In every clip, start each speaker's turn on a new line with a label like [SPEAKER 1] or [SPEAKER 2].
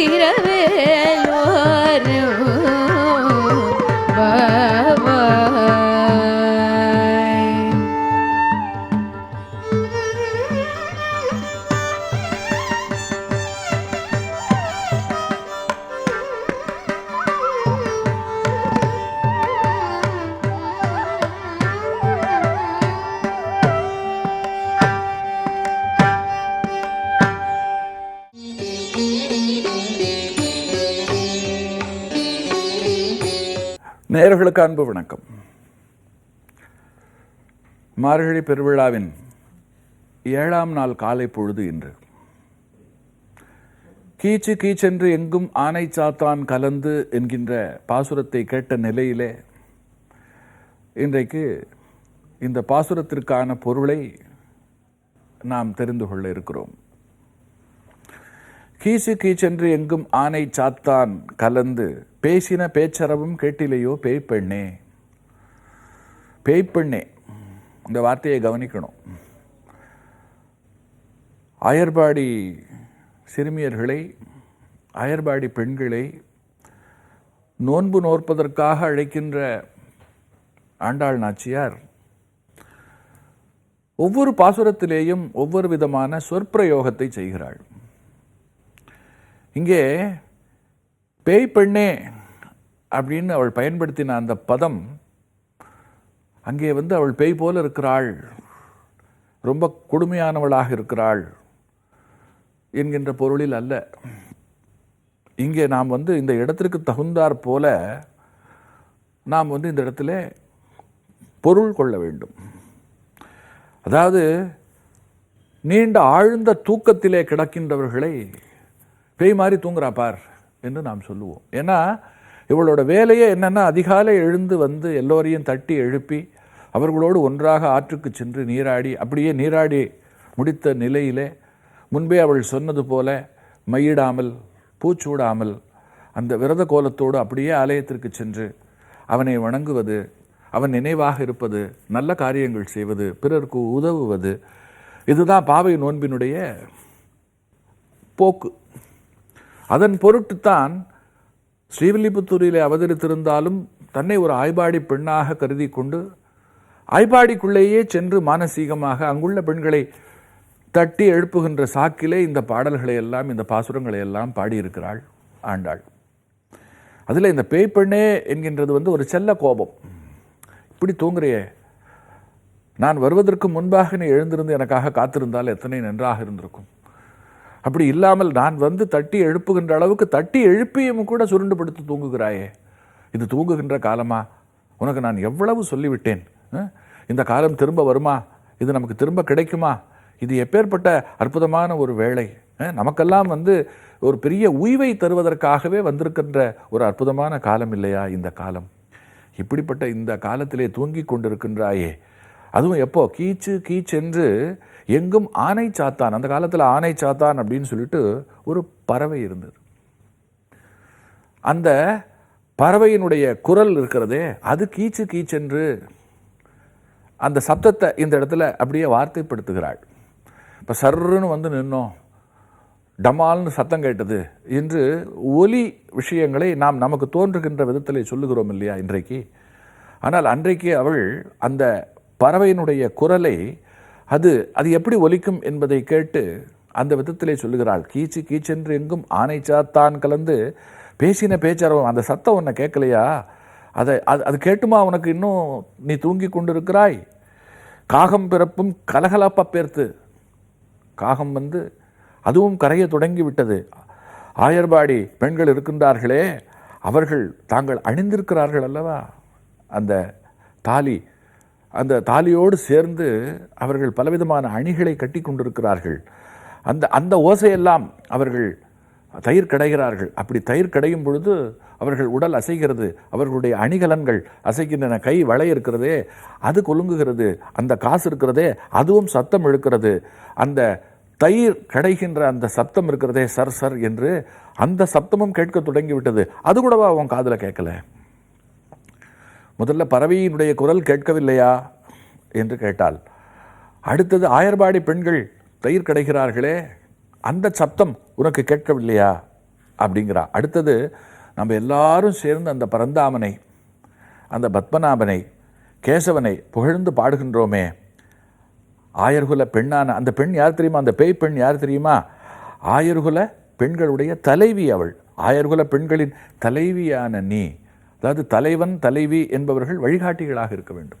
[SPEAKER 1] திரவேலோரும்
[SPEAKER 2] உங்களுக்கு அன்பு வணக்கம். மார்கழி பெருவிழாவின் ஏழாம் நாள் காலை பொழுது இன்று. கீச்சு கீச்சென்று எங்கும் ஆனை சாத்தான் கலந்து என்கின்ற பாசுரத்தை கேட்ட நிலையிலே இன்றைக்கு இந்த பாசுரத்திற்கான பொருளை நாம் தெரிந்து கொள்ள இருக்கிறோம். கீச்சு கீச்சென்று எங்கும் ஆனை சாத்தான் கலந்து பேசின பேச்சரவும் கேட்டிலையோ பேய்ப்பெண்ணே. பேய்ப்பெண்ணே. இந்த வார்த்தையை கவனிக்கணும். அயர்பாடி சிறுமியர்களை அயர்பாடி பெண்களை நோன்பு நோற்பதற்காக அழைக்கின்ற ஆண்டாள் நாச்சியார் ஒவ்வொரு பாசுரத்திலேயும் ஒவ்வொரு விதமான சொற்பிரயோகத்தை செய்கிறாள். இங்கே பேய் பெண்ணே அப்படின்னு அவள் பயன்படுத்தின அந்த பதம் அங்கே வந்து அவள் பேய் போல இருக்கிறாள் ரொம்ப கொடுமையானவளாக இருக்கிறாள் என்கின்ற பொருளில் அல்ல. இங்கே நாம் வந்து இந்த இடத்திற்கு தகுந்தாற் போல நாம் வந்து இந்த இடத்துல பொருள் கொள்ள வேண்டும். அதாவது நீண்ட ஆழ்ந்த தூக்கத்திலே கிடக்கின்றவர்களை பேய் மாதிரி தூங்குறா பார். என்று நாம் சொல்லுவோம். ஏன்னா இவளோட வேலையே என்னென்னா அதிகாலை எழுந்து வந்து எல்லோரையும் தட்டி எழுப்பி அவர்களோடு ஒன்றாக ஆற்றுக்கு சென்று நீராடி அப்படியே நீராடி முடித்த நிலையிலே முன்பே அவள் சொன்னது போல மையிடாமல் பூச்சூடாமல் அந்த விரத கோலத்தோடு அப்படியே ஆலயத்திற்கு சென்று அவனை வணங்குவது அவன் நினைவாக இருப்பது நல்ல காரியங்கள் செய்வது பிறருக்கு உதவுவது இதுதான் பாவை நோன்பினுடைய போக்கு. அதன் பொருட்டுத்தான் ஸ்ரீவில்லிபுத்தூரிலே அவதரித்திருந்தாலும் தன்னை ஒரு ஆய்பாடி பெண்ணாக கருதி கொண்டு ஆய்பாடிக்குள்ளேயே சென்று மானசீகமாக அங்குள்ள பெண்களை தட்டி எழுப்புகின்ற சாக்கிலே இந்த பாடல்களை எல்லாம் இந்த பாசுரங்களை எல்லாம் பாடியிருக்கிறாள் ஆண்டாள். அதில் இந்த பேய் பெண்ணே என்கின்றது வந்து ஒரு செல்ல கோபம். இப்படி தூங்குறியே நான் வருவதற்கு முன்பாக நீ எழுந்திருந்து எனக்காக காத்திருந்தால் எத்தனை நன்றாக இருந்திருக்கும். அப்படி இல்லாமல் நான் வந்து தட்டி எழுப்புகின்ற அளவுக்கு தட்டி எழுப்பியும் கூட சுருண்டு படுத்து தூங்குகிறாயே. இது தூங்குகின்ற காலமா? உனக்கு நான் எவ்வளவு சொல்லிவிட்டேன்? இந்த காலம் திரும்ப வருமா? இது நமக்கு திரும்ப கிடைக்குமா? இது எப்பேற்பட்ட அற்புதமான ஒரு வேலை நமக்கெல்லாம் வந்து ஒரு பெரிய உய்வை தருவதற்காகவே வந்திருக்கின்ற ஒரு அற்புதமான காலம் இல்லையா இந்த காலம்? இப்படிப்பட்ட இந்த காலத்திலே தூங்கி கொண்டிருக்கின்றாயே. அதுவும் எப்போ? கீச்சு கீச்சென்று எங்கும் ஆனை சாத்தான். அந்த காலத்தில் ஆனை சாத்தான் அப்படின்னு சொல்லிட்டு ஒரு பறவை இருந்தது. அந்த பறவையினுடைய குரல் இருக்கிறதே அது கீச்சு கீச்சென்று அந்த சப்தத்தை இந்த இடத்துல அப்படியே வார்த்தைப்படுத்துகிறாள். இப்போ சர்ருன்னு வந்து நின்னோம். டமால்னு சத்தம் கேட்டது. என்று ஒலி விஷயங்களை நாம் நமக்கு தோன்றுகின்ற விதத்தில் சொல்லுகிறோம் இல்லையா இன்றைக்கு? ஆனால் அன்றைக்கு அவள் அந்த பறவையினுடைய குரலை அது அது எப்படி ஒலிக்கும் என்பதை கேட்டு அந்த விதத்திலே சொல்லுகிறாள். கீச்சு கீச்சென்று எங்கும் ஆனை சாத்தான் கலந்து பேசின பேச்சரவம். அந்த சத்தம் உன்னை கேட்கலையா? அதை அது அது கேட்டுமா உனக்கு இன்னும் நீ தூங்கி கொண்டிருக்கிறாய்? காகம் பிறப்பும் கலகலப்ப பேர்த்து. காகம் வந்து அதுவும் கரைய தொடங்கி விட்டது ஆயர்பாடி பெண்கள் இருக்கின்றார்களே அவர்கள் தாங்கள் அணிந்திருக்கிறார்கள் அல்லவா? அந்த தாலி அந்த தாலியோடு சேர்ந்து அவர்கள் பலவிதமான அணிகளை கட்டி கொண்டிருக்கிறார்கள். அந்த அந்த ஓசையெல்லாம் அவர்கள் தயிர் கடைகிறார்கள். அப்படி தயிர் கடையும் பொழுது அவர்கள் உடல் அசைகிறது. அவர்களுடைய அணிகலன்கள் அசைக்கின்றன கை வளை இருக்கிறதே அது கொலுங்குகிறது. அந்த காசு இருக்கிறதே அதுவும் சத்தம் எழுக்கிறது அந்த தயிர் கடைகின்ற அந்த சப்தம் இருக்கிறதே சர் சர் என்று அந்த சப்தமும் கேட்க தொடங்கிவிட்டது. அது கூடவா அவன் காதில் கேட்கல? முதல்ல பறவையினுடைய குரல் கேட்கவில்லையா? என்று கேட்டால் அடுத்தது ஆயர்பாடி பெண்கள் தயிர் கடைகிறார்களே அந்த சப்தம் உனக்கு கேட்கவில்லையா? அப்படிங்கிறா. அடுத்தது நம்ம எல்லாரும் சேர்ந்து அந்த பரந்தாமனை அந்த பத்மநாபனை கேசவனை புகழ்ந்து பாடுகின்றோமே. ஆயர்குல பெண்ணான அந்த பெண் யார் தெரியுமா? அந்த பேய் பெண் யார் தெரியுமா? ஆயர்குல பெண்களுடைய தலைவி அவள். ஆயர்குல பெண்களின் தலைவியான நீ. அதாவது தலைவன் தலைவி என்பவர்கள் வழிகாட்டிகளாக இருக்க வேண்டும்.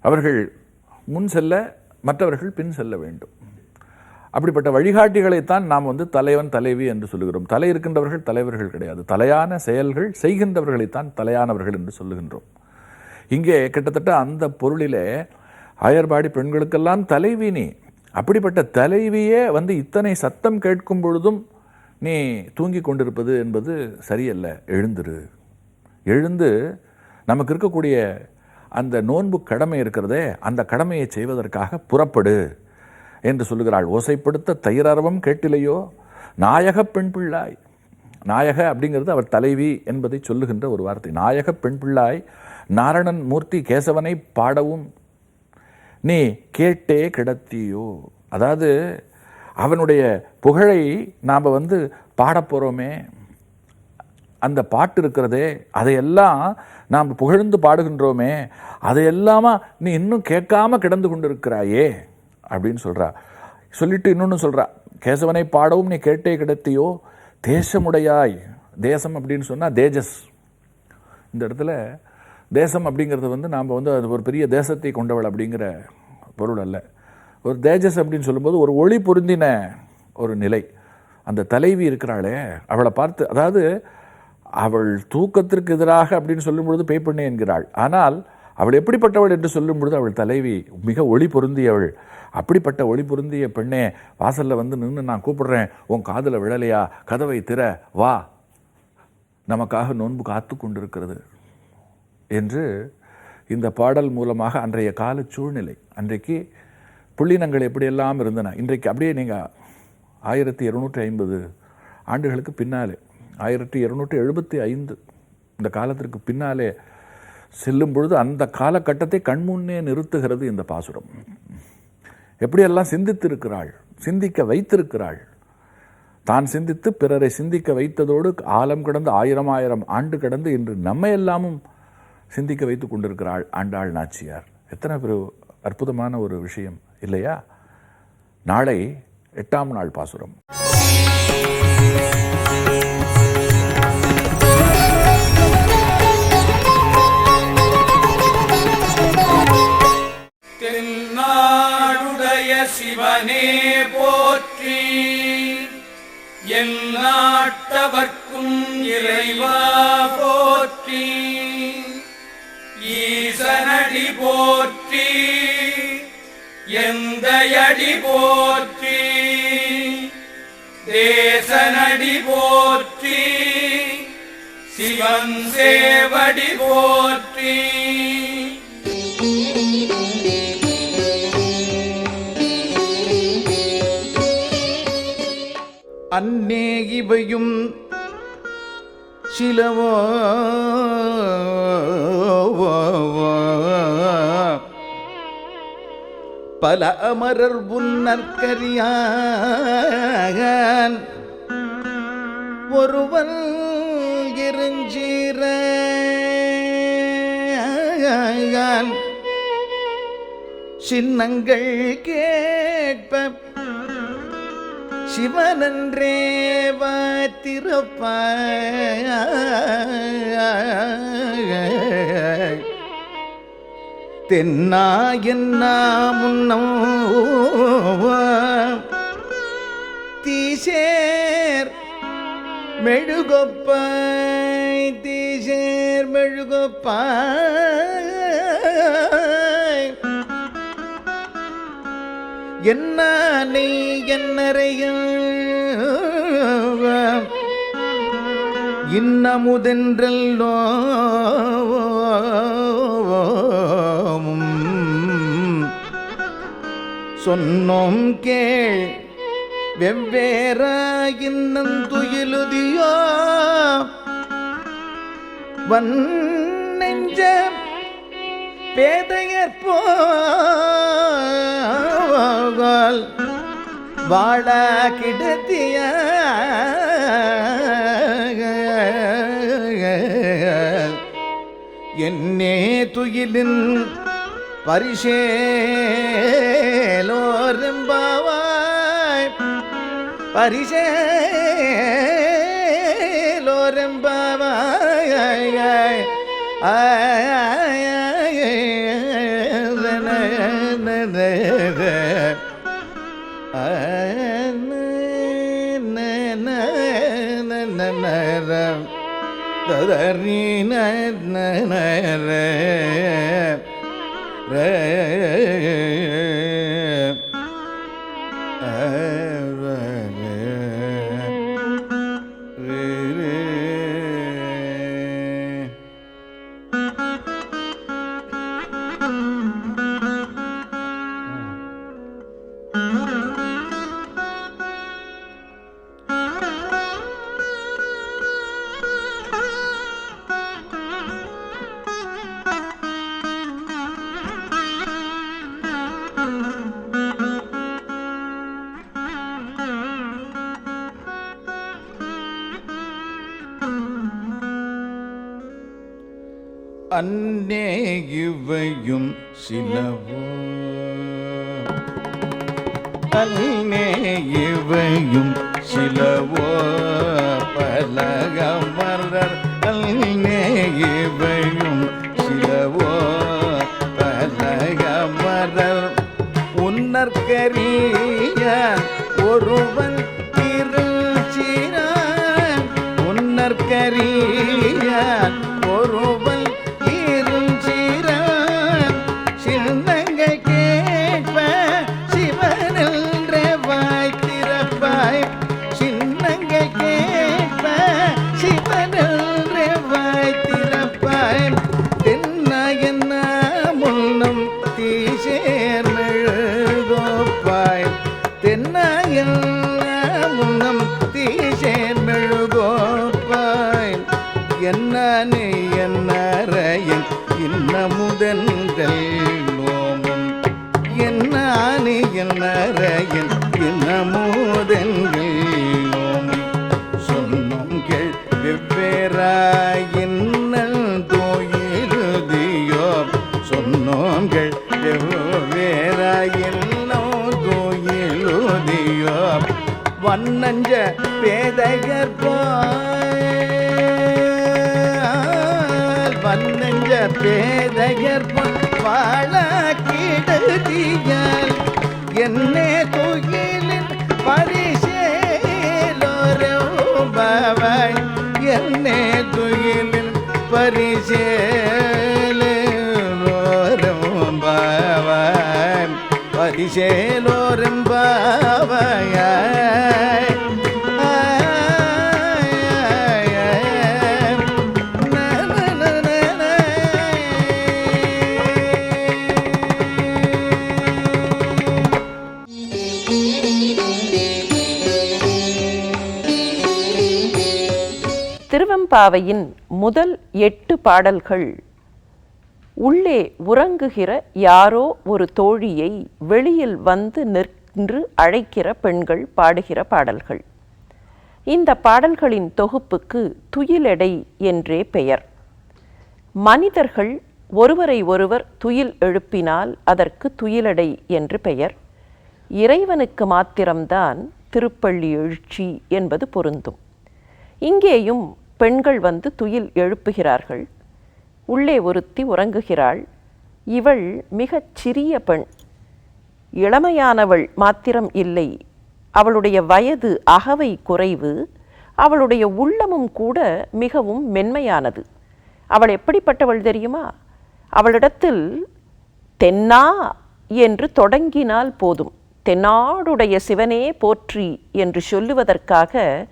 [SPEAKER 2] அவர்கள் முன் செல்ல மற்றவர்கள் பின் செல்ல வேண்டும். அப்படிப்பட்ட வழிகாட்டிகளைத்தான் நாம் வந்து தலைவன் தலைவி என்று சொல்லுகிறோம். தலை இருக்கின்றவர்கள் தலைவர்கள் கிடையாது. தலையான செயல்கள் செய்கின்றவர்களைத்தான் தலையானவர்கள் என்று சொல்லுகின்றோம். இங்கே கிட்டத்தட்ட அந்த பொருளிலே ஆயர்பாடி பெண்களுக்கெல்லாம் தலைவி நீ அப்படிப்பட்ட தலைவியே வந்து இத்தனை சத்தம் கேட்கும் பொழுதும் நீ தூங்கி கொண்டிருப்பது என்பது சரியல்ல. எழுந்திரு. எழுந்து நமக்கு இருக்கக்கூடிய அந்த நோன்பு கடமை இருக்கிறதே அந்த கடமையை செய்வதற்காக புறப்படு என்று சொல்லுகிறாள். ஓசைப்படுத்த தயிரரவம் கேட்டிலையோ? நாயக பெண் பிள்ளாய். நாயக அப்படிங்கிறது அவர் தலைவி என்பதை சொல்லுகின்ற ஒரு வார்த்தை. நாயக பெண் பிள்ளாய் நாரணன் மூர்த்தி கேசவனை பாடவும் நீ கேட்டே கிடத்தியோ? அதாவது அவனுடைய புகழை நாம் வந்து பாடப் போகிறோமே அந்த பாட்டு இருக்கிறதே அதையெல்லாம் நாம் புகழ்ந்து பாடுகின்றோமே அதையெல்லாமா நீ இன்னும் கேட்காம கிடந்து கொண்டிருக்கிறாயே அப்படின்னு சொல்கிறா சொல்லிட்டு இன்னொன்று சொல்கிறா கேசவனை பாடவும் நீ கேட்டே கிடத்தியோ தேசமுடையாய். தேசம் அப்படின்னு சொன்னால் தேஜஸ். இந்த இடத்துல தேசம் அப்படிங்கிறது வந்து நாம் வந்து அது ஒரு பெரிய தேசத்தை கொண்டவள் அப்படிங்கிற பொருள் அல்ல. ஒரு தேஜஸ் அப்படின்னு சொல்லும்போது ஒரு ஒளி பொருந்தின ஒரு நிலை. அந்த தலைவி இருக்கிறாளே அவளை பார்த்து அதாவது அவள் தூக்கத்திற்கு எதிராக அப்படின்னு சொல்லும் பொழுது பேய் என்கிறாள். ஆனால் அவள் எப்படிப்பட்டவள் என்று சொல்லும் பொழுது அவள் தலைவி மிக ஒளி பொருந்தியவள். அப்படிப்பட்ட ஒளி பொருந்திய பெண்ணே வாசலில் வந்து நின்று நான் கூப்பிடுறேன். உன் காதில் விழலையா? கதவை திற வா. நமக்காக நோன்பு காத்து கொண்டிருக்கிறது என்று இந்த பாடல் மூலமாக அன்றைய கால சூழ்நிலை அன்றைக்கு புள்ளினங்கள் எப்படியெல்லாம் இருந்தன? இன்றைக்கு அப்படியே நீங்கள் ஆயிரத்தி இருநூற்றி ஐம்பது ஆண்டுகளுக்கு பின்னாலே ஆயிரத்தி இருநூற்றி எழுபத்தி ஐந்து. இந்த காலத்திற்கு பின்னாலே செல்லும் பொழுது அந்த காலகட்டத்தை கண்முன்னே நிறுத்துகிறது இந்த பாசுரம். எப்படியெல்லாம் சிந்தித்திருக்கிறாள் சிந்திக்க வைத்திருக்கிறாள்? தான் சிந்தித்து பிறரை சிந்திக்க வைத்ததோடு ஆலம் கடந்து ஆயிரம் ஆயிரம் ஆண்டு கடந்து இன்று நம்மை எல்லாமும் சிந்திக்க வைத்து கொண்டிருக்கிறாள் ஆண்டாள் நாச்சியார். எத்தனை பெரு அற்புதமான ஒரு விஷயம் இல்லையா? நாளை எட்டாம் நாள் பாசுரம்.
[SPEAKER 3] சிவனே போற்றி. எல்லாட்டவர்க்கும் இறைவா போற்றி. ஈசனடி போற்றி. எந்தையடி போற்றி. தேசனடி போற்றி. சிவன் சேவடி போற்றி.
[SPEAKER 4] அன்னே இவையும் சிலவோ பல அமரர் உன்னற்கரியான் ஒருவன் இருஞ்சீரான் சின்னங்கள் கேட்ப சிவனன்றே வாத்திருப்ப தென்னா என்ன முன்னம் தீசேர் மெழுகொப்பாய் தீசேர் மெழுகொப்பாய். என்னானை என்னறையும் இன்னமுதென்றல்லோ? சொன்னோம் கேள் வெவ்வேறாயின்னந்துயிலுதியோ வன் நெஞ்ச பேதையற் போகால் வாழ கிடத்திய என்னே துயிலின் பரிசேலோரும்பாவாய் பரிசேலோரும்பாவாய். பரிசேலோரெம்பாவாய். நரம். ததறி நர அன்னே இவையும் சிலவோ. அன்னே இவையும் சிலவோ. பலகமரர் அன்னே இவையும் சின்னங்கள் வண்ணஞ்ச பேதகற்பால் பன்னஞ்ச பேதகற்பால் வாழ கிடதியால் என்னே துயிலின் பரிசேலோரம்பவாய் என்னே துயிலின் பரிசேலோரம்பவாய் பரிசேலோரம்பவாய்
[SPEAKER 5] திருவெம்பாவையின் முதல் எட்டு பாடல்கள். உள்ளே உறங்குகிற யாரோ ஒரு தோழியை வெளியில் வந்து நின்று அழைக்கிற பெண்கள் பாடுகிற பாடல்கள். இந்த பாடல்களின் தொகுப்புக்கு துயிலெடை என்றே பெயர். மனிதர்கள் ஒருவரை ஒருவர் துயில் எழுப்பினால் அதற்கு துயிலடை என்று பெயர். இறைவனுக்கு மாத்திரம்தான் திருப்பள்ளி எழுச்சி என்பது பொருந்தும். இங்கேயும் பெண்கள் வந்து துயில் எழுப்புகிறார்கள். உள்ளே ஒருத்தி உறங்குகிறாள். இவள் மிகச் சிறிய பெண். இளமையானவள் மாத்திரம் இல்லை. அவளுடைய வயது அகவை குறைவு. அவளுடைய உள்ளமும் கூட மிகவும் மென்மையானது. அவள் எப்படிப்பட்டவள் தெரியுமா? அவளிடத்தில் தென்னா என்று தொடங்கினால் போதும். தென்னாடுடைய சிவனே போற்றி என்று சொல்லுவதற்காக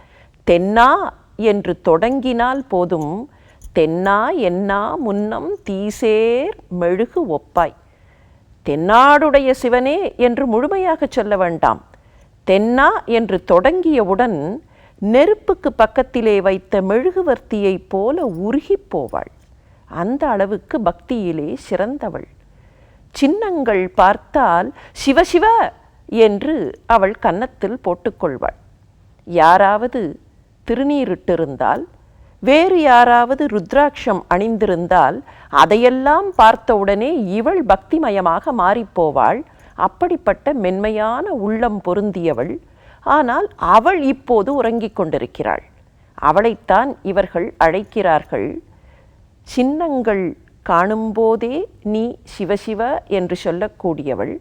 [SPEAKER 5] தென்னா என்று தொடங்கினால் போதும். தென்னா என்னா முன்னம் தீசேர் மெழுகு ஒப்பாய். தென்னாடுடைய சிவனே என்று முழுமையாக சொல்ல வேண்டாம். தென்னா என்று தொடங்கியவுடன் நெருப்புக்கு பக்கத்திலே வைத்த மெழுகுவர்த்தியைப் போல உருகிப் போவாள். அந்த அளவுக்கு பக்தியிலே சிறந்தவள். சின்னங்கள் பார்த்தால் சிவசிவ என்று அவள் கன்னத்தில் போட்டுக்கொள்வாள் யாராவது திருநீரிட்டிருந்தால் வேறு யாராவது ருத்ராட்சம் அணிந்திருந்தால் அதையெல்லாம் பார்த்தவுடனே இவள் பக்திமயமாக மாறிப்போவாள். அப்படிப்பட்ட மென்மையான உள்ளம் பொருந்தியவள். ஆனால் அவள் இப்போது உறங்கிக் கொண்டிருக்கிறாள். அவளைத்தான் இவர்கள் அழைக்கிறார்கள். சின்னங்கள் காணும்போதே நீ சிவசிவ என்று சொல்லக்கூடியவள்.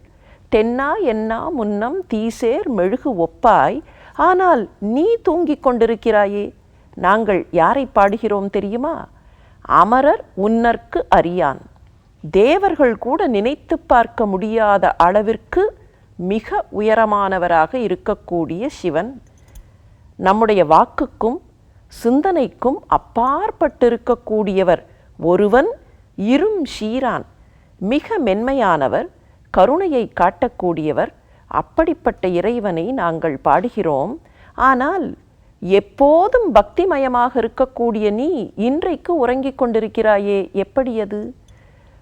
[SPEAKER 5] தென்னா என்னா முன்னம் தீசேர் மெழுகு ஒப்பாய் ஆனால் நீ தூங்கிக் கொண்டிருக்கிறாயே. நாங்கள் யாரை பாடுகிறோம் தெரியுமா? அமரர் உன்னற்கு அறியான். தேவர்கள் கூட நினைத்து பார்க்க முடியாத அளவிற்கு மிக உயரமானவராக இருக்கக்கூடிய சிவன். நம்முடைய வாக்குக்கும் சிந்தனைக்கும் அப்பாற்பட்டிருக்கக்கூடியவர் ஒருவன் இரும் ஷீரான் மிக மென்மையானவர் கருணையை காட்டக்கூடியவர் அப்படிப்பட்ட இறைவனை நாங்கள் பாடுகிறோம். ஆனால் எப்போதும் பக்திமயமாக இருக்கக்கூடிய நீ இன்றைக்கு உறங்கிக் கொண்டிருக்கிறாயே எப்படி அது?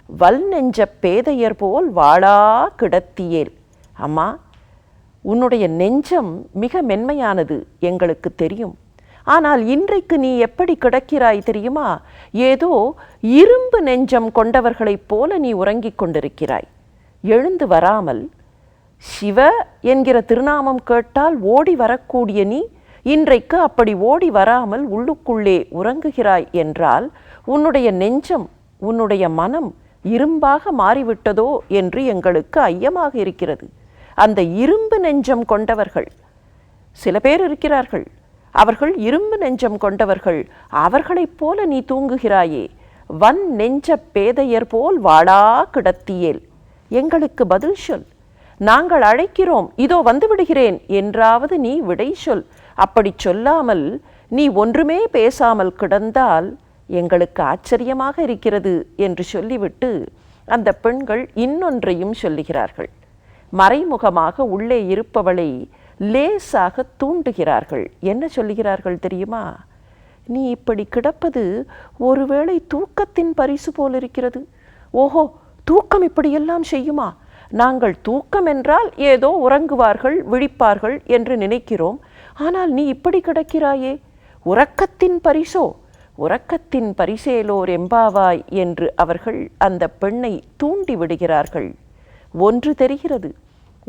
[SPEAKER 5] வல் நெஞ்ச பேதையர் போல் வாழா கிடத்தியேல். அம்மா உன்னுடைய நெஞ்சம் மிக மென்மையானது எங்களுக்கு தெரியும். ஆனால் இன்றைக்கு நீ எப்படி கிடக்கிறாய் தெரியுமா? ஏதோ இரும்பு நெஞ்சம் கொண்டவர்களைப் போல நீ உறங்கிக் கொண்டிருக்கிறாய். எழுந்து வராமல் சிவ என்கிற திருநாமம் கேட்டால் ஓடி வரக்கூடிய நீ இன்றைக்கு அப்படி ஓடி வராமல் உள்ளுக்குள்ளே உறங்குகிறாய் என்றால் உன்னுடைய நெஞ்சம் உன்னுடைய மனம் இரும்பாக மாறிவிட்டதோ என்று எங்களுக்கு ஐயமாக இருக்கிறது. அந்த இரும்பு நெஞ்சம் கொண்டவர்கள் சில பேர் இருக்கிறார்கள். அவர்கள் இரும்பு நெஞ்சம் கொண்டவர்கள் அவர்களைப் போல நீ தூங்குகிறாயே. வன் நெஞ்ச பேதையர் போல் வாடா கிடத்தியேல். எங்களுக்கு பதில் சொல். நாங்கள் அழைக்கிறோம். இதோ வந்து விடுகிறேன் என்றாவது நீ விடை சொல். அப்படி சொல்லாமல் நீ ஒன்றுமே பேசாமல் கிடந்தால் எங்களுக்கு ஆச்சரியமாக இருக்கிறது என்று சொல்லிவிட்டு அந்த பெண்கள் இன்னொன்றையும் சொல்லுகிறார்கள். மறைமுகமாக உள்ளே இருப்பவளை லேசாக தூண்டுகிறார்கள். என்ன சொல்லுகிறார்கள் தெரியுமா? நீ இப்படி கிடப்பது ஒருவேளை தூக்கத்தின் பரிசு போல் இருக்கிறது ஓஹோ தூக்கம் இப்படியெல்லாம் செய்யுமா? நாங்கள் தூக்கம் என்றால் ஏதோ உறங்குவார்கள் விழிப்பார்கள் என்று நினைக்கிறோம். ஆனால் நீ இப்படி கிடக்கிறாயே? உறக்கத்தின் பரிசோ? உறக்கத்தின் பரிசேலோர் எம்பாவாய் என்று அவர்கள் அந்த பெண்ணை தூண்டி விடுகிறார்கள். ஒன்று தெரிகிறது.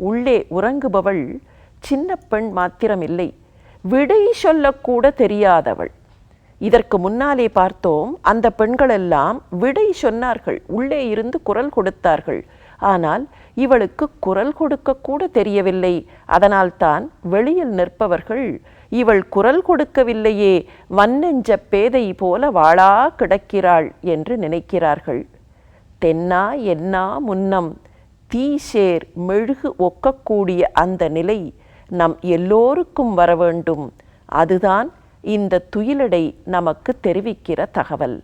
[SPEAKER 5] உள்ளே உறங்குபவள் சின்ன பெண் மாத்திரமில்லை. விடை சொல்லக்கூட தெரியாதவள். இதற்கு முன்னாலே பார்த்தோம் அந்த பெண்களெல்லாம் விடை சொன்னார்கள். உள்ளே இருந்து குரல் கொடுத்தார்கள். ஆனால் இவளுக்கு குரல் கொடுக்க கூட தெரியவில்லை. அதனால்தான் வெளியில் நிற்பவர்கள் இவள் குரல் கொடுக்கவில்லையே வன்னெஞ்ச பேதை போல வாளா கிடக்கிறாள் என்று நினைக்கிறார்கள். தென்னா என்னா முன்னம் தீசேர் மெழுகு ஒக்கக்கூடிய அந்த நிலை நம் எல்லோருக்கும் வர வேண்டும் அதுதான் இந்த துயிலடை நமக்கு தெரிவிக்கிற தகவல்.